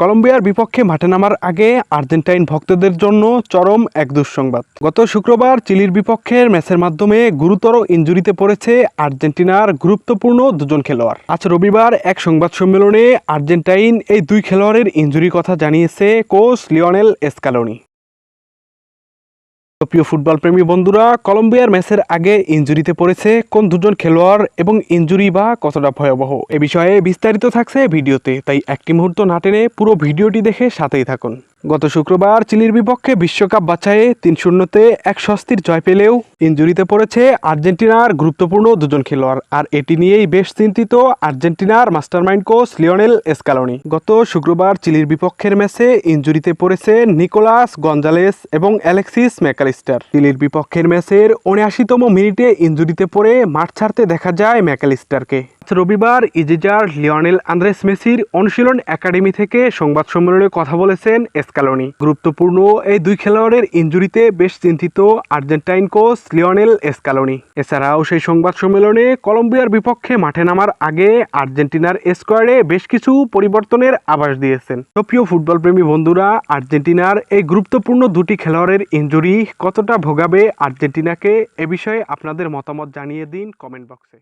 কলম্বিয়ার বিপক্ষে মাঠে নামার আগে আর্জেন্টাইন ভক্তদের জন্য চরম এক দুঃসংবাদ। গত শুক্রবার চিলির বিপক্ষের ম্যাচের মাধ্যমে গুরুতর ইঞ্জুরিতে পড়েছে আর্জেন্টিনার গুরুত্বপূর্ণ দুজন খেলোয়াড়। আজ রবিবার এক সংবাদ সম্মেলনে আর্জেন্টাইন এই দুই খেলোয়াড়ের ইঞ্জুরি কথা জানিয়েছে কোচ লিওনেল এসকালোনি। প্রিয় ফুটবল প্রেমী বন্ধুরা, কলম্বিয়ার ম্যাচের আগে ইঞ্জুরিতে পড়েছে কোন দুজন খেলোয়াড় এবং ইঞ্জুরি বা কতটা ভয়াবহ? এ বিষয়ে বিস্তারিত থাকছে ভিডিওতে, তাই একটি মুহূর্ত না টেনে পুরো ভিডিওটি দেখে সাথেই থাকুন। গত শুক্রবার চিলির বিপক্ষে বিশ্বকাপ বাছাইয়ে তিন শূন্যতে এক স্বস্তির জয় পেলেও ইনজুরিতে পড়েছে আর্জেন্টিনার গুরুত্বপূর্ণ দুজন খেলোয়াড়। আর এটি নিয়েই বেশ চিন্তিত আর্জেন্টিনার মাস্টারমাইন্ড কোচ লিওনেল এসকালোনি গত শুক্রবার চিলির বিপক্ষের ম্যাচে ইনজুরিতে পড়েছে নিকোলাস গঞ্জালেস এবং অ্যালেক্সিস ম্যাকালিস্টার। চিলির বিপক্ষের ম্যাচের উনআশিতম মিনিটে ইনজুরিতে পড়ে মাঠ ছাড়তে দেখা যায় ম্যাকালিস্টারকে। রবিবার ইজিজার লিওনেল আন্দ্রেস মেসির অনুশীলন একাডেমি থেকে সংবাদ সম্মেলনে কথা বলেছেন এসকালোনি। গুরুত্বপূর্ণ এই দুই খেলোয়াড়ের ইনজুরিতে বেশ চিন্তিত আর্জেন্টাইন কোচ লিওনেল এসকালোনি। এছাড়াও সেই সংবাদ সম্মেলনে কলম্বিয়ার বিপক্ষে মাঠে নামার আগে আর্জেন্টিনার স্কোয়াডে বেশ কিছু পরিবর্তনের আভাস দিয়েছেন। টোপিও ফুটবল প্রেমী বন্ধুরা, আর্জেন্টিনার এই গুরুত্বপূর্ণ দুটি খেলোয়াড়ের ইনজুরি কতটা ভোগাবে আর্জেন্টিনাকে এ বিষয়ে আপনাদের মতামত জানিয়ে দিন কমেন্ট বক্সে।